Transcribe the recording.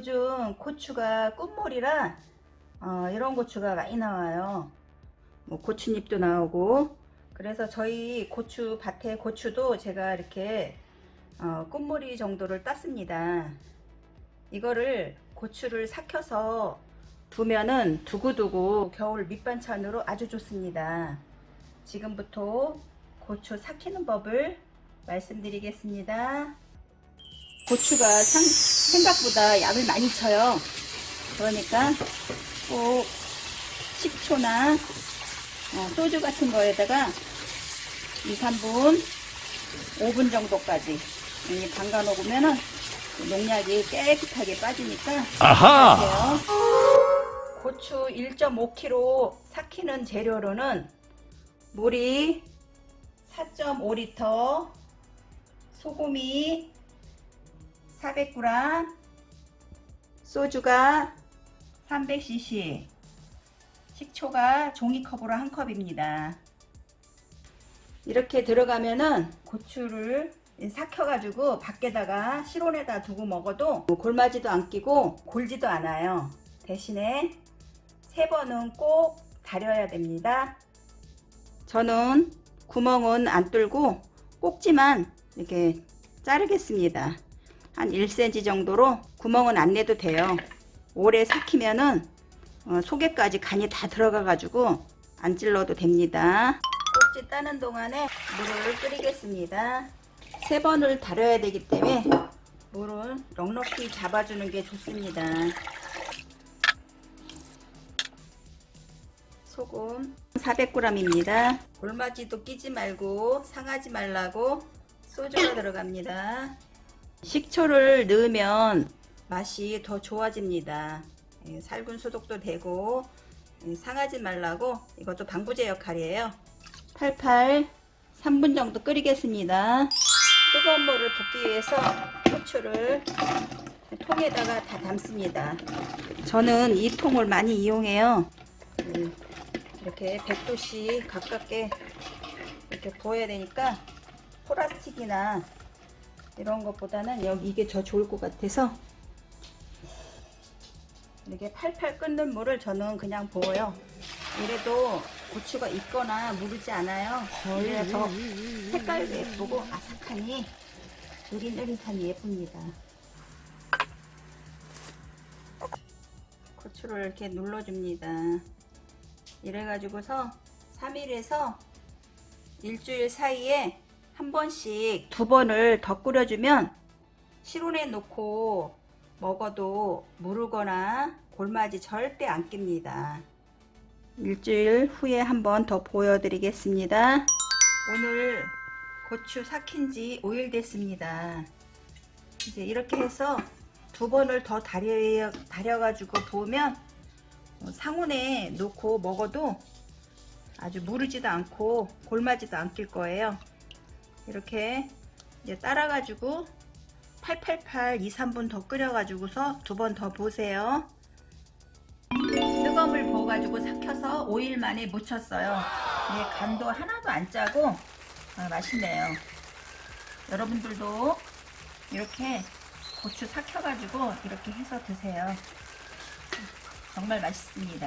요즘 고추가 끝물이라 어, 이런 고추가 많이 나와요. 뭐 고추잎도 나오고 그래서 저희 고추 밭에 고추도 제가 이렇게 어, 끝물이 정도를 땄습니다. 이거를 고추를 삭혀서 두면은 두고두고 겨울 밑반찬으로 아주 좋습니다. 지금부터 고추 삭히는 법을 말씀드리겠습니다. 고추가 상- 생각보다 약을 많이 쳐요. 그러니까 꼭 식초나 어, 소주 같은 거에다가 2, 3분, 5분 정도까지 이 담가 놓으면은 그 농약이 깨끗하게 빠지니까 아하! 고추 1.5kg 삭히는 재료로는 물이 4.5리터, 소금이 400g, 소주가 300cc, 식초가 종이컵으로 한 컵입니다. 이렇게 들어가면은 고추를 삭혀가지고 밖에다가 실온에다 두고 먹어도 골마지도 안 끼고 골지도 않아요. 대신에 세 번은 꼭 다려야 됩니다. 저는 구멍은 안 뚫고 꼭지만 이렇게 자르겠습니다. 한 1cm 정도로 구멍은 안 내도 돼요. 오래 삭히면은 어, 속에까지 간이 다 들어가 가지고 안 찔러도 됩니다. 꼭지 따는 동안에 물을 끓이겠습니다. 세 번을 달여야 되기 때문에 물을 넉넉히 잡아주는 게 좋습니다. 소금 400g입니다. 골마지도 끼지 말고 상하지 말라고 소주가 들어갑니다. 식초를 넣으면 맛이 더 좋아집니다. 예, 살균 소독도 되고 예, 상하지 말라고 이것도 방부제 역할이에요. 팔팔 3분 정도 끓이겠습니다. 뜨거운 물을 붓기 위해서 고추를 통에다가 다 담습니다. 저는 이 통을 많이 이용해요. 음, 이렇게 100도씨 가깝게 이렇게 부어야 되니까 플라스틱이나 이런 것보다는 여기 이게 더 좋을 것 같아서 이렇게 팔팔 끓는 물을 저는 그냥 부어요. 이래도 고추가 익거나 무르지 않아요. 그래서 색깔도 예쁘고 아삭하니 느릿느릿하니 예쁩니다. 고추를 이렇게 눌러줍니다. 이래가지고서 3일에서 일주일 사이에 한 번씩 두 번을 더 끓여주면 실온에 놓고 먹어도 무르거나 골마지 절대 안 낍니다. 일주일 후에 한 번 더 보여드리겠습니다. 오늘 고추 삭힌 지 5일 됐습니다. 이제 이렇게 해서 두 번을 더 다려, 다려가지고 보면 어, 상온에 놓고 먹어도 아주 무르지도 않고 골마지도 안낄 거예요. 이렇게 이제 따라가지고 888 2, 3분 더 끓여가지고서 두 번 더 보세요. 뜨거운 물 부어가지고 삭혀서 5일 만에 무쳤어요. 이게 간도 하나도 안 짜고 아, 맛있네요. 여러분들도 이렇게 고추 삭혀가지고 이렇게 해서 드세요. 정말 맛있습니다.